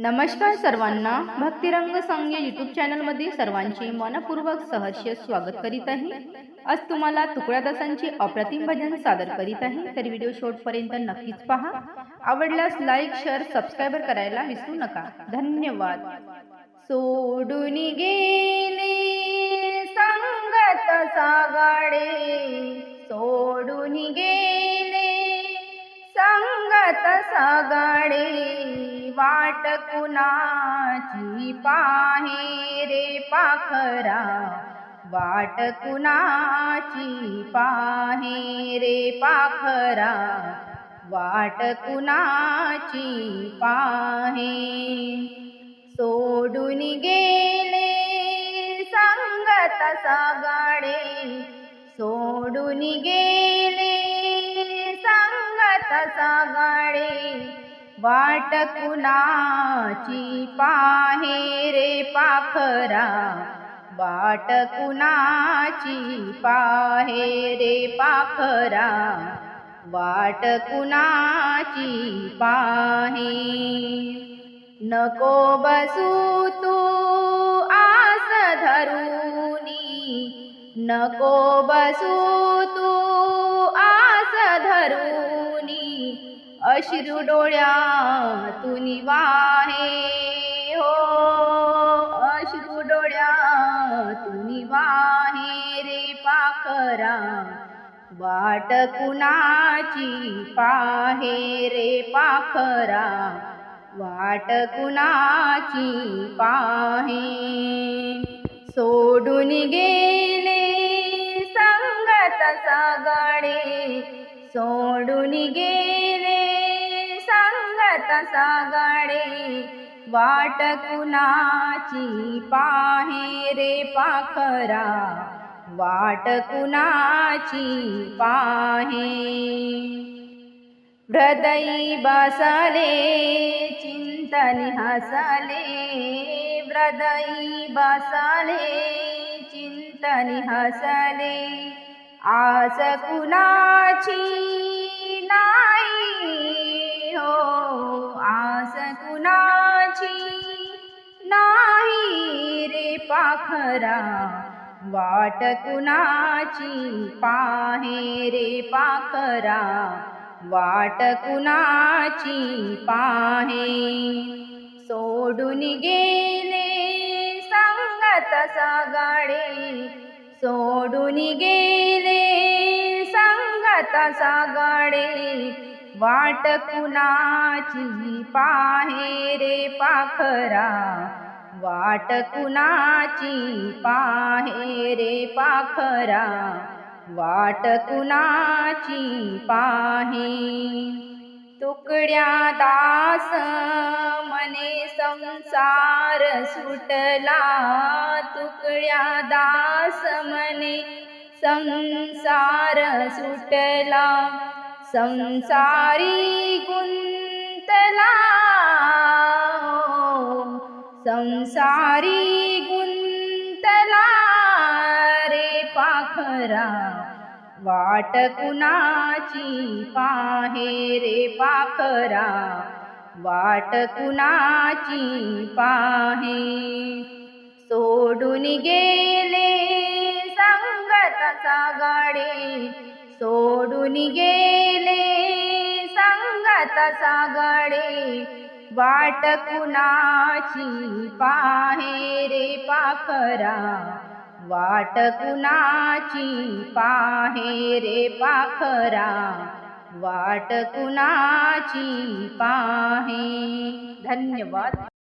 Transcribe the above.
नमस्कार सर्वांना भक्तिरंग संघ यूट्यूब चॅनलमध्ये सर्वांचे मनपूर्वक सहर्ष स्वागत करीत आहे. आज तुम्हाला तुकड्यादासांचे अप्रतिम भजन सादर करीत आहे. तर व्हिडिओ शेवटपर्यंत नक्कीच पहा. आवडल्यास लाईक शेअर सबस्क्राईबर करायला विसरू नका. धन्यवाद. सोडून गेले संगत सागाडे. सोडून गेले संगत सागाडे वाट कुणाची पाहे रे पाखरा? वाट कुणाची पाहे रे पाखरा? वाट कुणाची पाहे? सोडून गेले संगत सागाडे सोडून गेले तसा सागाडे वाट कुणाची पाहे रे पाखरा? वाट कुणाची पाहे रे पाखरा? वाट कुणाची पाहे? नको बसू तू आस धरूनी नको बसू तू आस धरू अश्रू डोळ्यातून वाहे हो. अश्रू डोळ्यातून वाहे रे पाखरा. वाट कुणाची पाहे रे पाखरा? वाट कुणाची पाहे? सोडून गेले संगत सगळे. सोडून गेले संगत सागडे वाट कुणाची पाहे रे पाखरा? वाट कुणाची पाहे? हृदयी बसले चिंतन हसले. हृदयी बसले चिंतन हसले. आस कुणाची नाही? हो आस कुणाची नाही रे पाखरा. वाट कुणाची पाहे रे पाखरा. वाट कुणाची पाहे. सोडून गेले संगत सागाडे. सोडून गेले संगत सागाडे. वाट कुणाची पाहे रे पाखरा? वाट कुणाची पाहे रे पाखरा? वाट कुणाची पाहे? तुकड्या दास मने संसार सुटला. तुकड्या दास मने संसार सुटला. संसारी गुंतला. संसारी गुंतला रे पाखरा. वाट कुणाची पाहे रे पाखरा. वाट कुणाची पाहे. सोडून गेले सागाडे सोडून गेले. संगत सागाडे वाट कुणाची पाहे रे पाखरा? वाट कुणाची पाहे रे पाखरा? वाट कुणाची पाहे? धन्यवाद.